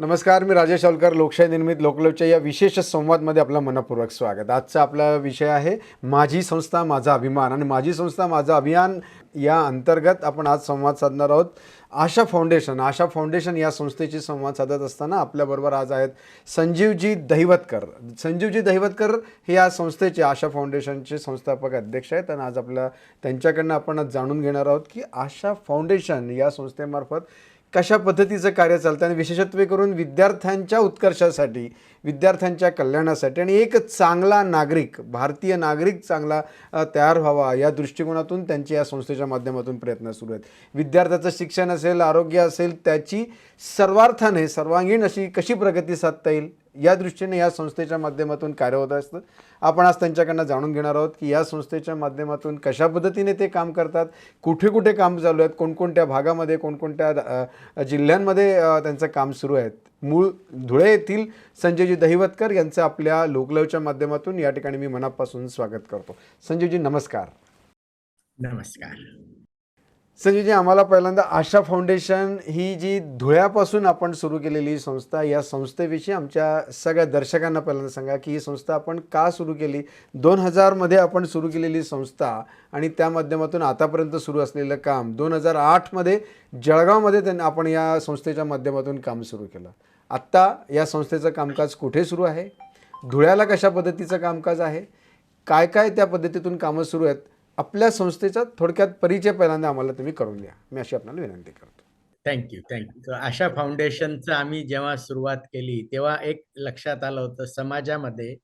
नमस्कार मी राजेश अलकर लोकशाही निर्मित लोकलोकच्या या विशेष संवादमध्ये आपलं मनपूर्वक स्वागत. आजचा आपला विषय आहे माझी संस्था माझा अभिमान. आणि माझी संस्था माझा अभियान या अंतर्गत आपण आज संवाद साधणार आहोत. आशा फाउंडेशन आशा फाउंडेशन या संस्थेशी संवाद साधत असताना आपल्याबरोबर आज आहेत संजीवजी दहिवतकर. संजीवजी दहिवतकर हे या संस्थेचे आशा फाउंडेशनचे संस्थापक अध्यक्ष आहेत. आणि आज आपल्या त्यांच्याकडनं आपण आज जाणून घेणार आहोत की आशा फाउंडेशन या संस्थेमार्फत कशा पद्धतीचं कार्य चालतं आणि विशेषत्वे करून विद्यार्थ्यांच्या उत्कर्षासाठी विद्यार्थ्यांच्या कल्याणासाठी आणि एक चांगला नागरिक भारतीय नागरिक चांगला तयार व्हावा या दृष्टिकोनातून त्यांचे या संस्थेच्या माध्यमातून प्रयत्न सुरू आहेत. विद्यार्थ्याचं शिक्षण असेल आरोग्य असेल त्याची सर्वार्थाने सर्वांगीण अशी कशी प्रगती साधता येईल? या दृष्टीने या संस्थेच्या माध्यमातून कार्य होत असतं. आपण आज त्यांच्याकडनं जाणून घेणार आहोत की या संस्थेच्या माध्यमातून कशा पद्धतीने ते काम करतात कुठे कुठे काम चालू आहेत कोणकोणत्या भागामध्ये कोणकोणत्या जिल्ह्यांमध्ये त्यांचं काम सुरू आहेत. मूळ धुळे येथील संजयजी दहिवतकर यांचं आपल्या लोकलवच्या माध्यमातून या ठिकाणी मी मनापासून स्वागत करतो. संजयजी नमस्कार. नमस्कार. संजयजी आम्हाला पहिल्यांदा आशा फाउंडेशन ही जी धुळ्यापासून आपण सुरू केलेली संस्था या संस्थेविषयी आमच्या सगळ्या दर्शकांना पहिल्यांदा सांगा की ही संस्था आपण का सुरू केली? दोन हजारमध्ये आपण सुरू केलेली संस्था आणि त्या माध्यमातून आतापर्यंत सुरू असलेलं काम दोन हजार आठमध्ये जळगावमध्ये त्यांनी आपण या संस्थेच्या माध्यमातून काम सुरू केलं. आत्ता या संस्थेचं कामकाज कुठे सुरू आहे? धुळ्याला कशा पद्धतीचं कामकाज आहे? काय काय त्या पद्धतीतून कामं सुरू आहेत? आपल्या संस्थेचा थोडक्यात परिचय पहिल्यांदा आम्हाला तुम्ही करून द्या. मी अशी आपल्याला विनंती करतो. थँक्यू थँक्यू आशा फाउंडेशनचं आम्ही जेव्हा सुरुवात केली तेव्हा एक लक्षात आलं होतं समाजामध्ये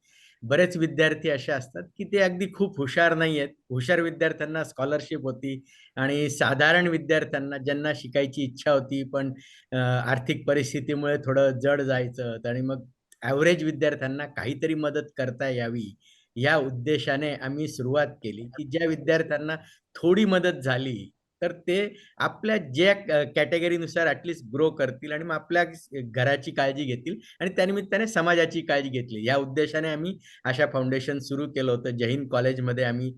बरेच विद्यार्थी असे असतात की ते अगदी खूप हुशार नाही आहेत हुशार विद्यार्थ्यांना स्कॉलरशिप होती आणि साधारण विद्यार्थ्यांना ज्यांना शिकायची इच्छा होती पण आर्थिक परिस्थितीमुळे थोडं जड जायचं आणि मग ॲव्हरेज विद्यार्थ्यांना काहीतरी मदत करता यावी. या उद्देशाने आम्ही सुरुवात केली की ज्या विद्यार्थ्यांना थोडी मदत झाली तर ते आपल्या ज्या कॅटेगरीनुसार ॲटलिस्ट ग्रो करतील आणि मग आपल्या घराची काळजी घेतील आणि त्यानिमित्ताने समाजाची काळजी घेतली. या उद्देशाने आम्ही अशा फाउंडेशन सुरू केलं होतं. जैन कॉलेजमध्ये आम्ही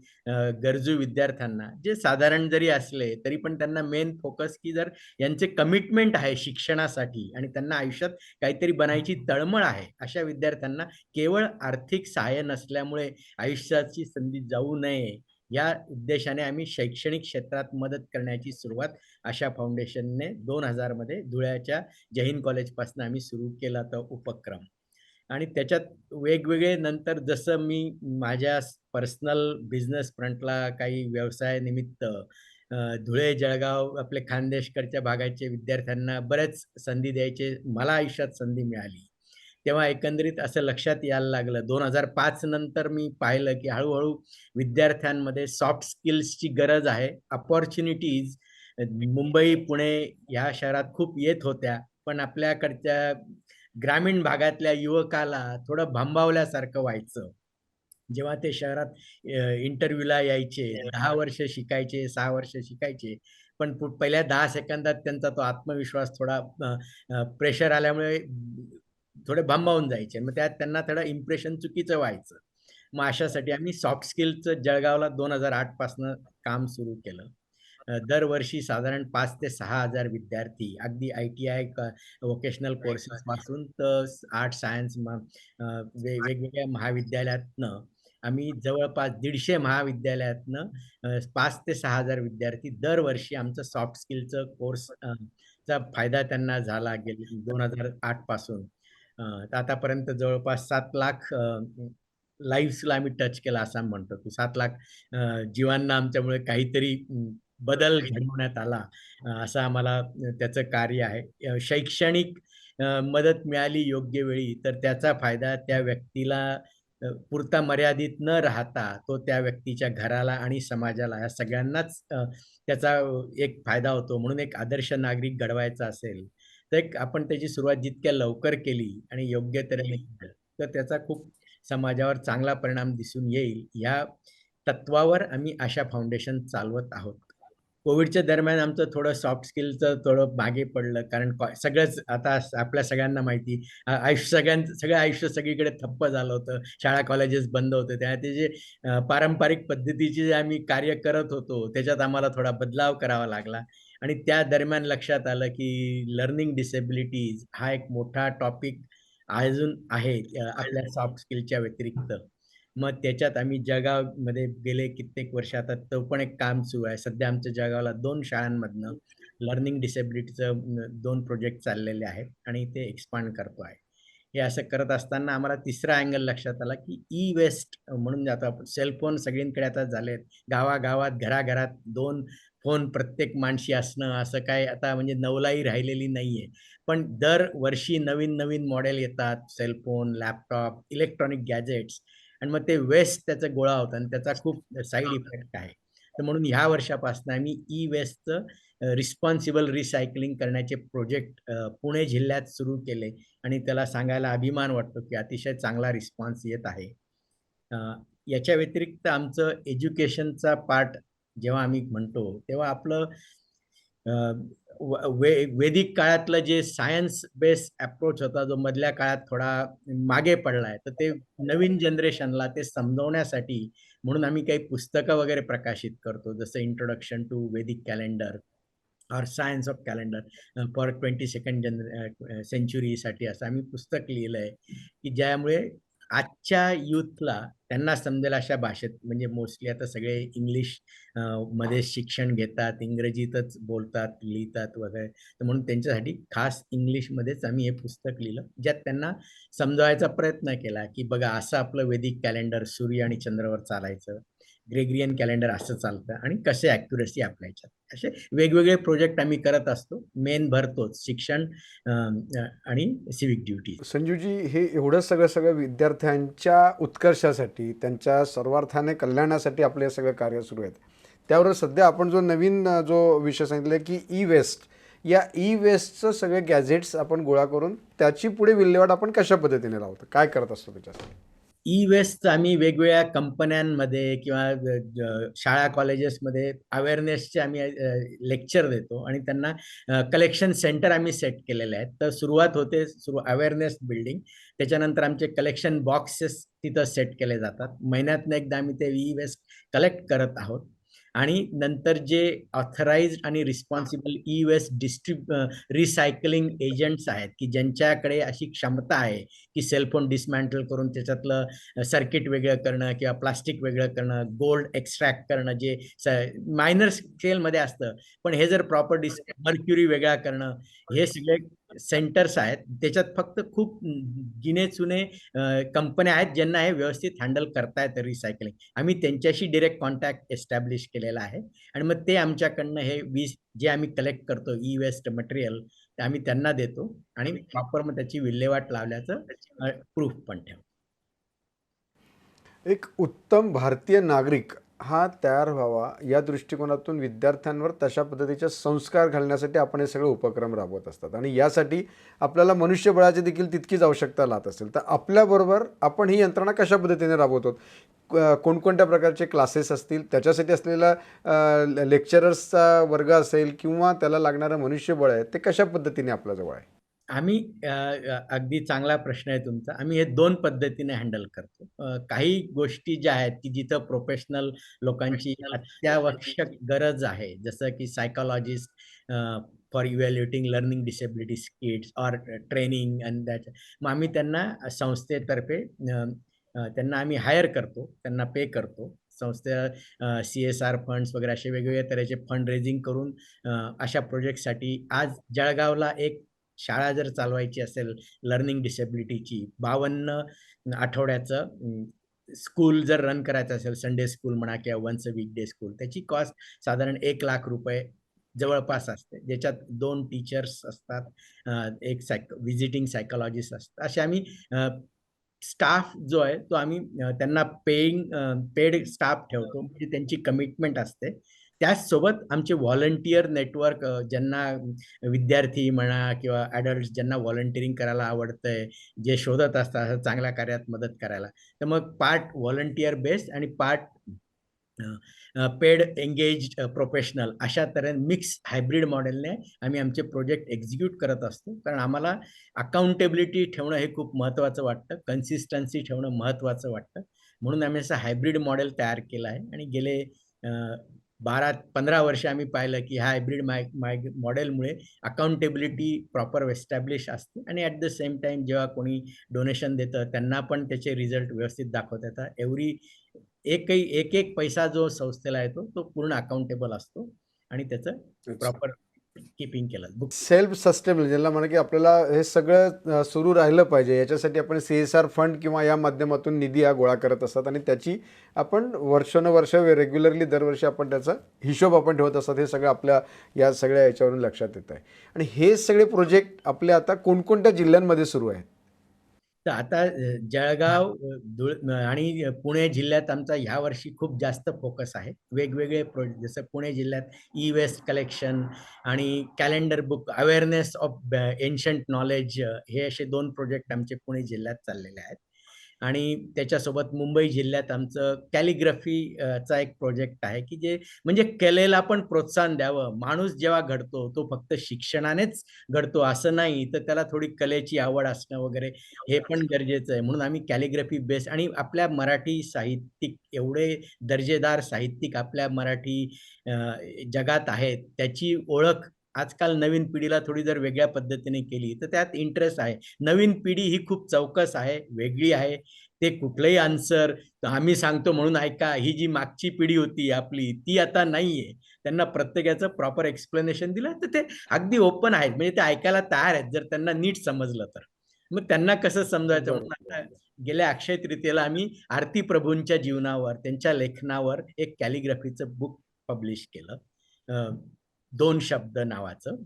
गरजू विद्यार्थ्यांना जे साधारण जरी असले तरी पण त्यांना मेन फोकस की जर यांचे कमिटमेंट आहे शिक्षणासाठी आणि त्यांना आयुष्यात काहीतरी बनायची तळमळ आहे अशा विद्यार्थ्यांना केवळ आर्थिक सहाय्य नसल्यामुळे आयुष्याची संधी जाऊ नये. या उद्देशाने आम्ही शैक्षणिक क्षेत्रात मदत करण्याची सुरुवात आशा फाउंडेशनने दोन हजारमध्ये धुळ्याच्या जैन कॉलेजपासून आम्ही सुरू केला तो उपक्रम. आणि त्याच्यात वेगवेगळे नंतर जसं मी माझ्या पर्सनल बिझनेस फ्रंटला काही व्यवसाय निमित्त धुळे जळगाव आपले खानदेशकडच्या भागाचे विद्यार्थ्यांना बऱ्याच संधी द्यायचे मला आयुष्यात संधी मिळाली. तेव्हा एकंदरीत असं लक्षात यायला लागलं. दोन हजार पाच नंतर मी पाहिलं की हळूहळू विद्यार्थ्यांमध्ये सॉफ्ट स्किल्सची गरज आहे. अपॉर्च्युनिटीज मुंबई पुणे ह्या शहरात खूप येत होत्या. पण आपल्याकडच्या ग्रामीण भागातल्या युवकाला थोडं भांबावल्यासारखं व्हायचं. जेव्हा ते शहरात इंटरव्ह्यूला यायचे दहा वर्ष शिकायचे सहा वर्ष शिकायचे. पण पहिल्या दहा सेकंदात त्यांचा तो आत्मविश्वास थोडा प्रेशर आल्यामुळे थोडे भांबावून जायचे मग त्यात त्यांना थोडं इम्प्रेशन चुकीचं व्हायचं. मग अशासाठी आम्ही सॉफ्ट स्किलचं जळगावला दोन हजार आठ पासनं काम सुरू केलं. दरवर्षी साधारण पाच ते सहा हजार विद्यार्थी अगदी I T I vocational courses पासून तर आर्ट सायन्स वेगवेगळ्या महाविद्यालयातनं आम्ही जवळपास दीडशे महाविद्यालयातनं पाच ते सहा हजार विद्यार्थी दरवर्षी आमचं सॉफ्ट स्किलचं कोर्स चा फायदा त्यांना झाला गेले दोन हजार आठपासून. आतापर्यंत जवळपास सात लाख लाईव्हला आम्ही टच केला असं आम्ही म्हणतो की सात लाख जीवांना आमच्यामुळे काहीतरी बदल घडवण्यात आला असं आम्हाला त्याचं कार्य आहे. शैक्षणिक मदत मिळाली योग्य वेळी तर त्याचा फायदा त्या व्यक्तीला पुरता मर्यादित न राहता तो त्या व्यक्तीच्या घराला आणि समाजाला या सगळ्यांनाच त्याचा एक फायदा होतो म्हणून एक आदर्श नागरिक घडवायचा असेल. तर आपण त्याची सुरुवात जितक्या लवकर केली आणि योग्य तऱ्हेने केलं, तर त्याचा खूप समाजावर चांगला परिणाम दिसून येईल. या तत्वावर आम्ही आशा फाउंडेशन चालवत आहोत. कोविडच्या दरम्यान आमचं थोडं सॉफ्ट स्किलचं थोडं मागे पडलं कारण सगळंच आता आपल्या सगळ्यांना माहिती आयुष्य सगळ्यांचं सगळं आयुष्य सगळीकडे ठप्प झालं होतं. शाळा कॉलेजेस बंद होते. त्या ते जे पारंपरिक पद्धतीचे जे आम्ही कार्य करत होतो त्याच्यात आम्हाला थोडा बदलाव करावा लागला. आणि त्या दरम्यान लक्षात आलं की लर्निंग डिसेबिलिटीज हा एक मोठा टॉपिक अजून आहे आपल्या सॉफ्ट स्किलच्या व्यतिरिक्त. मग त्याच्यात आम्ही जळगावमध्ये गेले कित्येक वर्ष आता तो पण एक काम सुरू आहे. सध्या आमच्या जळगावला 2 शाळांमधनं लर्निंग डिसेबिलिटीचं 2 प्रोजेक्ट चाललेले आहेत आणि ते एक्सपांड करतो आहे. हे असं करत असताना आम्हाला तिसरा अँगल लक्षात आला, की ई-वेस्ट म्हणून जातो आपण. सेल फोन सगळीकडे आता झालेत. गावागावात, घराघरात 2 फोन प्रत्येक माणशी असणं असं काही आता म्हणजे नवलाई राहिलेली नाहीये. पण दरवर्षी नवीन-नवीन मॉडेल येतात. Cell phone, laptop, electronic gadgets आणि मग ते वेस्ट त्याचा गोळा होतं आणि त्याचा खूप साइड इफेक्ट आहे. तर म्हणून ह्या वर्षापासून आम्ही ई-वेस्टचं अ, रिस्पॉन्सिबल रिसायकलिंग करण्याचे प्रोजेक्ट पुणे जिल्ह्यात सुरू केले आणि त्याला सांगायला अभिमान वाटतो, की अतिशय चांगला रिस्पॉन्स येत आहे. याच्या व्यतिरिक्त आमचं एज्युकेशनचा पार्ट जेव्हा आम्ही म्हणतो, तेव्हा आपलं वे वैदिक काळातलं जे सायन्स बेस्ड अप्रोच होता, जो मधल्या काळात थोडा मागे पडलाय, तर ते नवीन जनरेशनला ते समजवण्यासाठी म्हणून आम्ही काही पुस्तकं वगैरे प्रकाशित करतो. जसं introduction to Vedic calendar or science of calendar for 22nd जनर सेंच्युरीसाठी असं आम्ही पुस्तक लिहिलंय, की ज्यामुळे आजच्या यूथला त्यांना समजेल अशा भाषेत म्हणजे मोस्टली आता सगळे इंग्लिशमध्ये शिक्षण घेतात, इंग्रजीतच बोलतात, लिहितात वगैरे. तर म्हणून त्यांच्यासाठी खास इंग्लिशमध्येच आम्ही हे पुस्तक लिहिलं, ज्यात त्यांना समजवायचा प्रयत्न केला, की बघा असं आपलं वैदिक कॅलेंडर सूर्य आणि चंद्रावर चालायचं. ग्रेग्रियन कॅलेंडर असं चालतं आणि कसे ॲक्युरसी आपल्या असे वेगवेगळे प्रोजेक्ट आम्ही करत असतो. मेन भरतोच शिक्षण आणि सिव्हिक ड्युटी. संजूजी हे एवढं सगळं सगळं विद्यार्थ्यांच्या उत्कर्षासाठी, त्यांच्या सर्वार्थाने कल्याणासाठी आपले हे सगळं कार्य सुरू आहेत. त्यावर सध्या आपण जो नवीन जो विषय सांगितला की ई-वेस्ट या ई-वेस्टचं सगळे गॅजेट्स आपण गोळा करून त्याची पुढे विल्हेवाट आपण कशा पद्धतीने लावतो? काय करत असतो त्याच्यासाठी? ई वेस्ट आम्ही वेगवेगळ्या कंपन्यांमध्ये किंवा शाळा कॉलेजेसमध्ये अवेअरनेसचे आम्ही लेक्चर देतो आणि त्यांना कलेक्शन सेंटर आम्ही सेट केलेले आहेत. तर सुरुवात होते सुरू अवेअरनेस बिल्डिंग. त्याच्यानंतर आमचे कलेक्शन बॉक्सेस तिथं सेट केले जातात. महिन्यातनं एकदा आम्ही ते ई-वेस्ट कलेक्ट करत आहोत आणि नंतर जे ऑथराइज्ड आणि रिस्पॉन्सिबल ई-वेस्ट डिस्ट्रीब रिसायकलिंग एजंट्स आहेत, की ज्यांच्याकडे अशी क्षमता आहे, की सेल फोन डिसमॅन्टल करून त्याच्यातलं सर्किट वेगळं करणं किंवा प्लास्टिक वेगळं करणं, गोल्ड एक्स्ट्रॅक्ट करणं जे स मायनर स्केलमध्ये असतं. पण हे जर प्रॉपर डिस मर्क्युरी वेगळा करणं, हे सगळे सेंटर्स आहेत. त्याच्यात फक्त खूप जिने चुने कंपन्या आहेत, ज्यांना हे व्यवस्थित हँडल करता येतं रिसायकलिंग. आम्ही त्यांच्याशी डिरेक्ट कॉन्टॅक्ट एस्टॅब्लिश केलेला आहे आणि मग ते आमच्याकडनं हे वीज जे आम्ही कलेक्ट करतो ई-वेस्ट मटेरियल, ते आम्ही त्यांना देतो आणि प्रॉपर मग त्याची विल्हेवाट लावल्याचं प्रूफ पण ठेवतो. एक उत्तम भारतीय नागरिक हा तयार व्हावा या दृष्टिकोनातून विद्यार्थ्यांवर तशा पद्धतीचे संस्कार घालण्यासाठी आपण हे सगळे उपक्रम राबवत असतात. आणि यासाठी आपल्याला मनुष्यबळाची देखील तितकीच आवश्यकता लागत असेल. तर आपल्याबरोबर आपण ही यंत्रणा कशा पद्धतीने राबवतो? कोणकोणत्या प्रकारचे क्लासेस असतील? त्याच्यासाठी असलेला लेक्चरर्सचा वर्ग असेल किंवा त्याला लागणारं मनुष्यबळ आहे ते कशा पद्धतीने आपल्याजवळ आहे? आम्ही अगदी चांगला प्रश्न आहे तुमचा. आम्ही हे 2 पद्धतीने हँडल करतो. काही गोष्टी ज्या आहेत, की जिथं प्रोफेशनल लोकांची अत्यावश्यक गरज आहे. जसं की psychologist for evaluating learning disabilities kids or training and that मग आम्ही त्यांना संस्थेतर्फे त्यांना आम्ही हायर करतो. त्यांना पे करतो. संस्थे सी-एस-आर फंड्स वगैरे असे वेगवेगळ्या तऱ्हेचे फंड रेझिंग करून अशा प्रोजेक्टसाठी आज जळगावला एक शाळा जर चालवायची असेल लर्निंग डिसेबिलिटीची 52 आठवड्याचं स्कूल जर रन करायचं असेल संडे स्कूल म्हणा किंवा once a week day school त्याची कॉस्ट साधारण एक लाख रुपये जवळपास असते. ज्याच्यात दोन टीचर्स असतात. एक सायक व्हिजिटिंग सायकोलॉजिस्ट असतात. असे आम्ही स्टाफ जो आहे तो आम्ही त्यांना पेइंग पेड स्टाफ ठेवतो. म्हणजे त्यांची कमिटमेंट असते. त्याचसोबत आमचे व्हॉलंटियर नेटवर्क ज्यांना विद्यार्थी म्हणा किंवा ॲडल्ट्स ज्यांना व्हॉलंटिअरिंग करायला आवडतंय, जे शोधत असतात असं चांगल्या कार्यात मदत करायला. तर मग पार्ट व्हॉलंटियर बेस्ड आणि पार्ट पेड एंगेज्ड प्रोफेशनल अशा तऱ्हेने मिक्स हायब्रिड मॉडेलने आम्ही आमचे प्रोजेक्ट एक्झिक्यूट करत असतो. कारण आम्हाला अकाउंटेबिलिटी ठेवणं हे खूप महत्त्वाचं वाटतं. कन्सिस्टन्सी ठेवणं महत्त्वाचं वाटतं. म्हणून आम्ही असं हायब्रिड मॉडेल तयार केलं आहे आणि गेले बारा पंधरा वर्ष आम्ही पाहिलं की ह्या हायब्रिड माय माय मॉडेलमुळे अकाउंटेबिलिटी प्रॉपर एस्टॅब्लिश असते. आणि ॲट द सेम टाइम जेव्हा कोणी डोनेशन देतं त्यांना पण त्याचे रिझल्ट व्यवस्थित दाखवता येतात. एव्हरी एकही एक एक पैसा जो संस्थेला येतो तो पूर्ण अकाउंटेबल असतो. आणि त्याचं प्रॉपर किपिंग केलं. बुक सेल्फ सस्टेनेबल ज्याला म्हणा की आपल्याला हे सगळं सुरू राहिलं पाहिजे. याच्यासाठी आपण सी एस आर फंड किंवा या माध्यमातून निधी हा गोळा करत असतात आणि त्याची आपण वर्षानुवर्ष रेग्युलरली दरवर्षी आपण त्याचा हिशोब आपण ठेवत असतात. हे सगळं आपल्या या सगळ्या याच्यावरून लक्षात येत आहे आणि हे सगळे प्रोजेक्ट आपले आता कोणकोणत्या जिल्ह्यांमध्ये सुरू आहेत? तर आता जळगाव धुळ आणि पुणे जिल्ह्यात आमचा ह्या वर्षी खूप जास्त फोकस आहे. वेगवेगळे प्रो जसं पुणे जिल्ह्यात ई वेस्ट कलेक्शन आणि calendar book awareness of ancient knowledge हे असे दोन प्रोजेक्ट आमचे पुणे जिल्ह्यात चाललेले आहेत. आणि त्याच्यासोबत मुंबई जिल्ह्यात आमचं कॅलिग्राफी चा एक प्रोजेक्ट आहे की जे म्हणजे कलेला पण प्रोत्साहन द्यावं. माणूस जेव्हा घडतो तो फक्त शिक्षणानेच घडतो असं नाही. तर त्याला थोडी कलेची आवड असणं वगैरे हे पण गरजेचं आहे. म्हणून आम्ही कॅलिग्राफी बेस आणि आपल्या मराठी साहित्यिक एवढे दर्जेदार साहित्यिक आपल्या मराठी जगात आहेत त्याची ओळख आजकाल नवीन पिढीला थोडी जर वेगळ्या पद्धतीने केली तर त्यात इंटरेस्ट आहे. नवीन पिढी ही खूप चौकस आहे वेगळी आहे. ते कुठलंही आन्सर आम्ही सांगतो म्हणून ऐका ही जी मागची पिढी होती आपली ती आता नाहीये. त्यांना प्रत्येकाचं प्रॉपर एक्सप्लेनेशन दिलं तर ते अगदी ओपन आहेत. म्हणजे ते ऐकायला तयार आहेत जर त्यांना नीट समजलं तर. मग त्यांना कसं समजायचं? म्हणून आता गेल्या अक्षय तृतीयेला आम्ही आरती प्रभूंच्या जीवनावर त्यांच्या लेखनावर एक कॅलिग्राफीचं बुक पब्लिश केलं. दोन शब्द नावाचं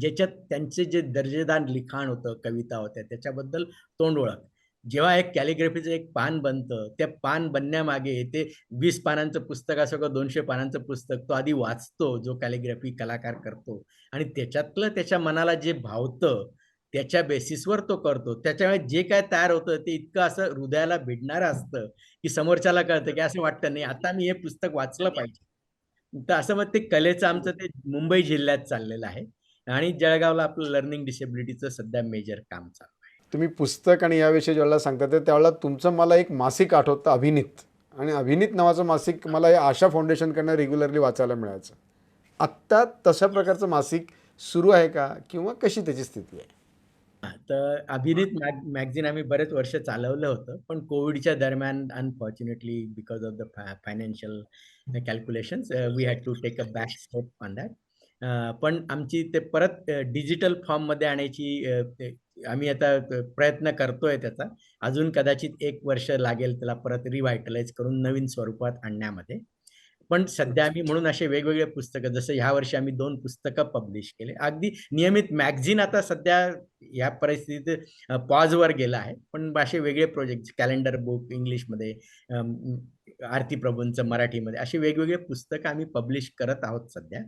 ज्याच्यात त्यांचे जे दर्जेदार लिखाण होतं कविता होत्या त्याच्याबद्दल तोंड ओळख. जेव्हा एक कॅलिग्राफीचं एक पान बनतं त्या पान बनण्यामागे ते वीस पानांचं पुस्तक असो किंवा दोनशे पानांचं पुस्तक तो आधी वाचतो जो कॅलिग्राफी कलाकार करतो. आणि त्याच्यातलं त्याच्या मनाला जे भावतं त्याच्या बेसिसवर तो करतो. त्याच्यामुळे जे काय तयार होतं ते इतकं असं हृदयाला भिडणारं असतं की समोरच्याला कळतं की असं वाटतं नाही आता मी हे पुस्तक वाचलं पाहिजे. तर असं मग ते कलेचं आमचं ते मुंबई जिल्ह्यात चाललेलं आहे. आणि जळगावला आपलं लर्निंग डिसेबिलिटीचं सध्या मेजर काम चालू आहे. तुम्ही पुस्तक आणि याविषयी ज्यावेळेला सांगता ते त्यावेळेला तुमचं मला एक मासिक आठवतं अभिनीत. आणि अभिनीत नावाचं मासिक मला हे आशा फाउंडेशनकडनं रेग्युलरली वाचायला मिळायचं. आत्ता तशा प्रकारचं मासिक सुरू आहे का? किंवा कशी त्याची स्थिती आहे? तर अभिनीत मॅग मॅगझिन आम्ही बरेच वर्ष चालवलं होतं पण कोविडच्या दरम्यान unfortunately because of the financial calculations we had to take a back step on that पण आमची ते परत डिजिटल फॉर्ममध्ये आणायची आम्ही आता प्रयत्न करतोय त्याचा. अजून कदाचित एक वर्ष लागेल त्याला परत रिव्हायटलाइज करून नवीन स्वरूपात आणण्यामध्ये. पण सध्या आम्ही म्हणून असे वेगवेगळे पुस्तकं जसं ह्या वर्षी आम्ही दोन पुस्तकं पब्लिश केले. अगदी नियमित मॅगझिन आता सध्या या परिस्थितीत पॉजवर गेला आहे. पण असे वेगळे प्रोजेक्ट कॅलेंडर बुक इंग्लिशमध्ये आरती प्रभूंचं मराठीमध्ये अशी वेगवेगळे पुस्तकं आम्ही पब्लिश करत आहोत सध्या.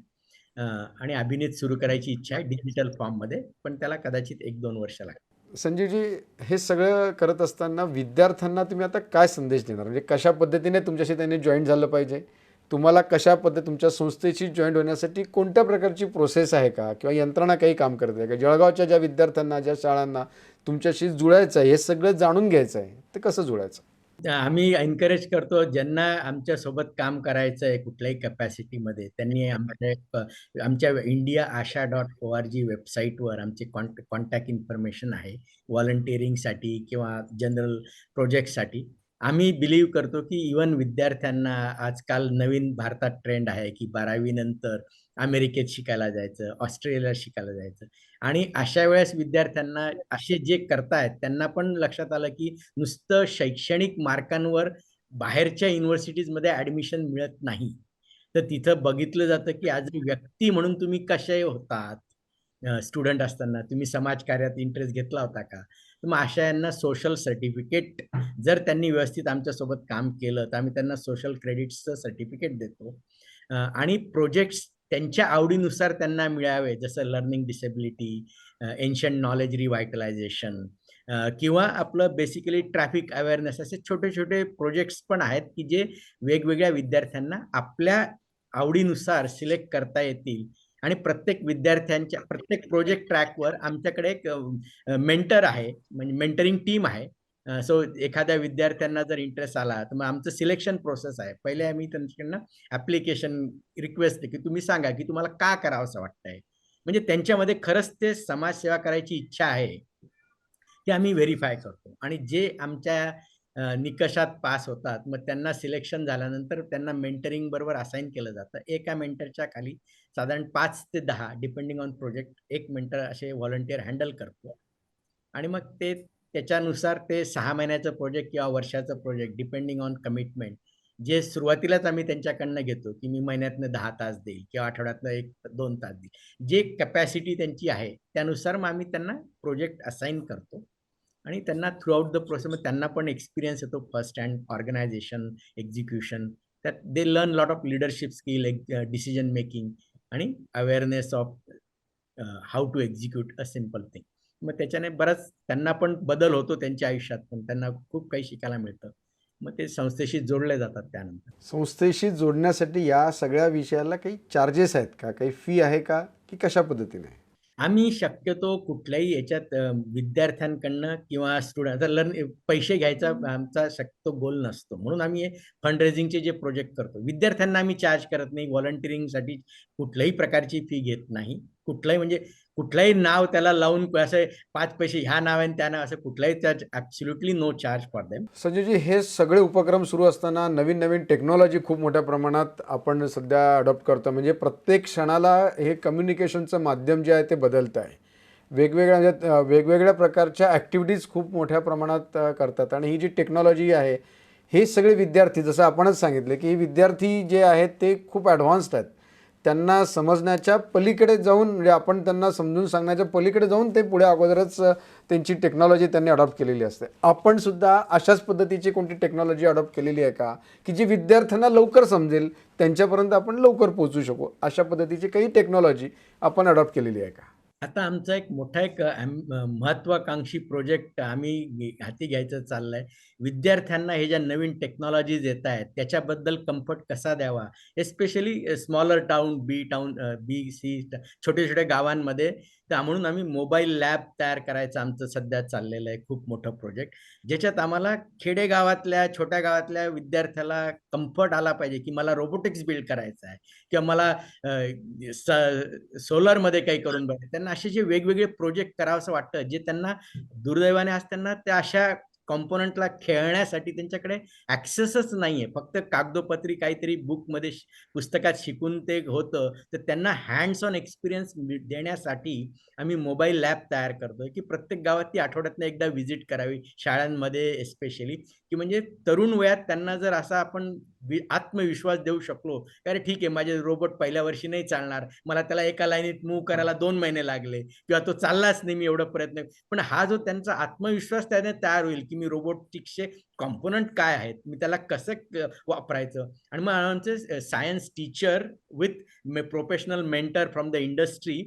आणि अभिनीत सुरू करायची इच्छा आहे डिजिटल फॉर्ममध्ये पण त्याला कदाचित एक दोन वर्ष लागतील. संजीवजी हे सगळं करत असताना विद्यार्थ्यांना तुम्ही आता काय संदेश देणार? म्हणजे कशा पद्धतीने तुमच्याशी त्यांनी जॉईन झालं पाहिजे? तुम्हाला कशा पद्धती तुमच्या संस्थेशी जॉईन होण्यासाठी कोणत्या प्रकारची प्रोसेस आहे का? किंवा यंत्रणा काही काम करते आहे का? जळगावच्या ज्या विद्यार्थ्यांना ज्या शाळांना तुमच्याशी जुळायचं आहे हे सगळं जाणून घ्यायचं आहे ते कसं जुळायचं? आम्ही एनकरेज करतो ज्यांना आमच्यासोबत काम करायचं आहे कुठल्याही कॅपॅसिटीमध्ये त्यांनी एक- आमच्या India Asha dot O R G वेबसाईटवर आमचे कॉन्ट कॉन्टॅक्ट इन्फॉर्मेशन आहे. व्हॉलंटिअरिंगसाठी किंवा जनरल प्रोजेक्टसाठी आम्ही बिलीव्ह करतो की इवन विद्यार्थ्यांना आजकाल नवीन भारतात ट्रेंड आहे की बारावी नंतर अमेरिकेत शिकायला जायचं ऑस्ट्रेलियाला शिकायला जायचं. आणि अशा वेळेस विद्यार्थ्यांना असे जे करतायत त्यांना पण लक्षात आलं की नुसतं शैक्षणिक मार्कांवर बाहेरच्या युनिव्हर्सिटीजमध्ये ऍडमिशन मिळत नाही. तर तिथं बघितलं जातं की आज व्यक्ती म्हणून तुम्ही कसे होतात स्टुडंट असताना तुम्ही समाजकार्यात इंटरेस्ट घेतला होता का? मग अशा यांना सोशल सर्टिफिकेट जर त्यांनी व्यवस्थित आमच्यासोबत काम केलं तर आम्ही त्यांना सोशल क्रेडिट्सचं सर्टिफिकेट देतो. आणि प्रोजेक्ट्स त्यांच्या आवडीनुसार त्यांना मिळावे जसं learning disability ancient knowledge revitalisation किंवा आपलं बेसिकली ट्रॅफिक अवेअरनेस असे छोटे छोटे प्रोजेक्ट्स पण आहेत की जे वेगवेगळ्या विद्यार्थ्यांना आपल्या आवडीनुसार सिलेक्ट करता येतील. आणि प्रत्येक विद्यार्थ्यांच्या प्रत्येक प्रोजेक्ट ट्रॅकवर आमच्याकडे एक मेंटर आहे म्हणजे मेंटरिंग टीम आहे. सो एखाद्या विद्यार्थ्यांना जर इंटरेस्ट आला तर मग आमचं सिलेक्शन प्रोसेस आहे. पहिले आम्ही त्यांच्याकडनं ॲप्लिकेशन रिक्वेस्ट की तुम्ही सांगा की तुम्हाला का करावं असं वाटतंय. म्हणजे त्यांच्यामध्ये खरंच ते समाजसेवा करायची इच्छा आहे ते आम्ही व्हेरीफाय करतो. आणि जे आमच्या निकषात पास होतात. मग त्यांना सिलेक्शन झाल्यानंतर त्यांना मेंटरिंग बरोबर असाइन केलं जातं. एका मेंटरच्या खाली साधारण पाच ते दहा डिपेंडिंग ऑन प्रोजेक्ट एक मेंटर असे व्हॉलंटियर हँडल करतो. आणि मग ते त्याच्यानुसार ते सहा महिन्याचं प्रोजेक्ट किंवा वर्षाचं प्रोजेक्ट डिपेंडिंग ऑन कमिटमेंट जे सुरुवातीलाच आम्ही त्यांच्याकडनं घेतो की मी महिन्यातनं दहा तास देईल किंवा आठवड्यातनं एक दोन तास देईल. जे कॅपॅसिटी त्यांची आहे त्यानुसार मग आम्ही त्यांना प्रोजेक्ट असाइन करतो. आणि त्यांना थ्रूआउट द प्रोसेस मग त्यांना पण एक्सपिरियन्स येतो फर्स्ट हँड ऑर्गनायझेशन एक्झिक्युशन त्यात they learn lot of leadership skill decision making आणि awareness of how to execute a simple thing मग त्याच्याने बराच त्यांना पण बदल होतो त्यांच्या आयुष्यात पण त्यांना खूप काही शिकायला मिळतं. मग ते संस्थेशी जोडले जातात त्यानंतर. संस्थेशी जोडण्यासाठी या सगळ्या विषयाला काही चार्जेस आहेत का? काही फी आहे का? की कशा पद्धतीने? आम्ही शक्यतो कुठल्याही याच्यात विद्यार्थ्यांकडनं किंवा स्टुडंट आता लर्न पैसे घ्यायचा आमचा शक्यतो गोल नसतो. म्हणून आम्ही हे फंड रेझिंगचे जे प्रोजेक्ट करतो. विद्यार्थ्यांना आम्ही चार्ज करत नाही. व्हॉलंटिअरिंगसाठी कुठल्याही प्रकारची फी घेत नाही. कुठलाही म्हणजे कुठलंही नाव त्याला लावून असं पाच पैसे ह्या नावाने त्या नाव असं कुठलाही त्या absolutely no charge for them Sanjay ji हे सगळे उपक्रम सुरू असताना नवीन नवीन टेक्नॉलॉजी खूप मोठ्या प्रमाणात आपण सध्या अडॉप्ट करतो. म्हणजे प्रत्येक क्षणाला हे कम्युनिकेशनचं माध्यम जे आहे ते बदलत आहे. वेगवेगळ्या म्हणजे वेगवेगळ्या प्रकारच्या ॲक्टिव्हिटीज खूप मोठ्या प्रमाणात करतात. आणि ही जी टेक्नॉलॉजी आहे हे सगळे विद्यार्थी जसं आपणच सांगितले की हे विद्यार्थी जे आहेत ते खूप ॲडव्हान्स्ड आहेत. त्यांना समजण्याच्या पलीकडे जाऊन म्हणजे आपण त्यांना समजून सांगण्याच्या पलीकडे जाऊन ते पुढे अगोदरच त्यांची टेक्नॉलॉजी त्यांनी अडॉप्ट केलेली असते. आपण सुद्धा अशाच पद्धतीची कोणती टेक्नॉलॉजी अडॉप्ट केलेली आहे का? की जी विद्यार्थ्यांना लवकर समजेल त्यांच्यापर्यंत आपण लवकर पोहोचू शकू. अशा पद्धतीची काही टेक्नॉलॉजी आपण अडॉप्ट केलेली आहे का? आता आमचा एक मोठा एक महत्वाकांक्षी प्रोजेक्ट आम्ही हाती घ्यायचं चाललंय. विद्यार्थ्यांना हे ज्या नवीन टेक्नॉलॉजीज येत आहेत त्याच्याबद्दल कम्फर्ट कसा द्यावा? Especially smaller town B town B C छोट्या छोट्या गावांमध्ये तर म्हणून आम्ही मोबाईल लॅब तयार करायचं आमचं सध्या चाललेलं आहे खूप मोठं प्रोजेक्ट. ज्याच्यात आम्हाला खेडेगावातल्या छोट्या गावातल्या विद्यार्थ्याला कम्फर्ट आला पाहिजे की मला रोबोटिक्स बिल्ड करायचं आहे किंवा मला सोलरमध्ये काही करून बघायचं त्यांना असे जे वेगवेगळे प्रोजेक्ट करावंसं वाटतं जे त्यांना दुर्दैवाने आज त्यांना त्या अशा कॉम्पोनंटला खेळण्यासाठी त्यांच्याकडे ॲक्सेसच नाही आहे फक्त कागदोपत्री काहीतरी बुकमध्ये श- पुस्तकात शिकून ते होतं. तर त्यांना हँड्स ऑन एक्सपिरियन्स देण्यासाठी आम्ही मोबाईल लॅब तयार करतोय की प्रत्येक गावात ती आठवड्यातनं एकदा व्हिजिट करावी. शाळांमध्ये एस्पेशली की म्हणजे तरुण वयात त्यांना जर असा आपण आत्मविश्वास देऊ शकलो अरे ठीक आहे माझे रोबोट पहिल्या वर्षी नाही चालणार. मला त्याला एका लाईनीत मूव्ह करायला दोन महिने लागले किंवा तो चाललाच नाही मी एवढं प्रयत्न पण हा जो त्यांचा आत्मविश्वास त्याने तयार होईल की मी रोबोटिक्सचे कॉम्पोनंट काय आहेत मी त्याला कसं वापरायचं? आणि मग आमचे science teacher with professional mentor from the industry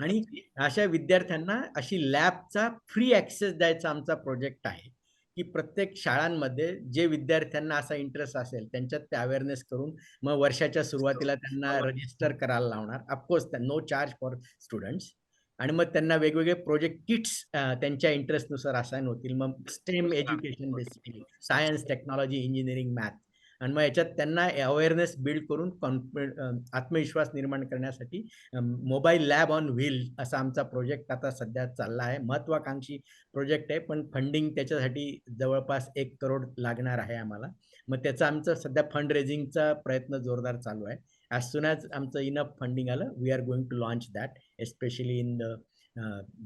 आणि अशा विद्यार्थ्यांना अशी लॅबचा फ्री ॲक्सेस द्यायचा आमचा प्रोजेक्ट आहे. की प्रत्येक शाळांमध्ये जे विद्यार्थ्यांना असा इंटरेस्ट असेल त्यांच्यात ते अवेअरनेस करून मग वर्षाच्या सुरुवातीला त्यांना रजिस्टर करायला लावणार. Of course no charge for students आणि मग त्यांना वेगवेगळे प्रोजेक्ट किट्स त्यांच्या इंटरेस्टनुसार असाइन होतील. मग STEM education basically science technology engineering math आणि मग याच्यात त्यांना अवेअरनेस बिल्ड करून कॉन्फिड आत्मविश्वास निर्माण करण्यासाठी मोबाईल लॅब ऑन व्हील असा आमचा प्रोजेक्ट आता सध्या चालला आहे. महत्त्वाकांक्षी प्रोजेक्ट आहे पण फंडिंग त्याच्यासाठी जवळपास एक करोड लागणार आहे आम्हाला. मग त्याचा आमचं सध्या फंड रेझिंगचा प्रयत्न जोरदार चालू आहे. ॲज सुन ॲज आमचं इनफ फंडिंग आलं we are going to launch that especially in the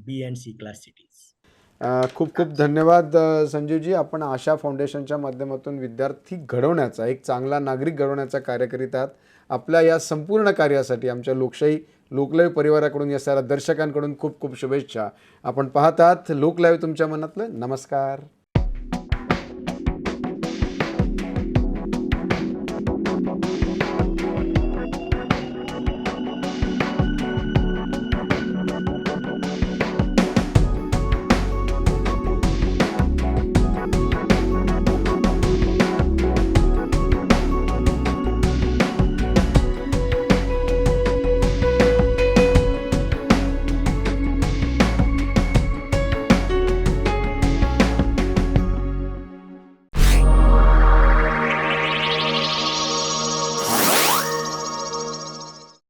B and C class cities खूप खूप धन्यवाद संजीवजी. आपण आशा फाउंडेशनच्या माध्यमातून विद्यार्थी घडवण्याचा एक चांगला नागरिक घडवण्याचा कार्य करीत आहात. आपल्या या संपूर्ण कार्यासाठी आमच्या लोकशाही लोकलाईव्ह परिवाराकडून या साऱ्या दर्शकांकडून खूप खूप शुभेच्छा. आपण पाहतात लोकलाईव्ह तुमच्या मनातलं. नमस्कार.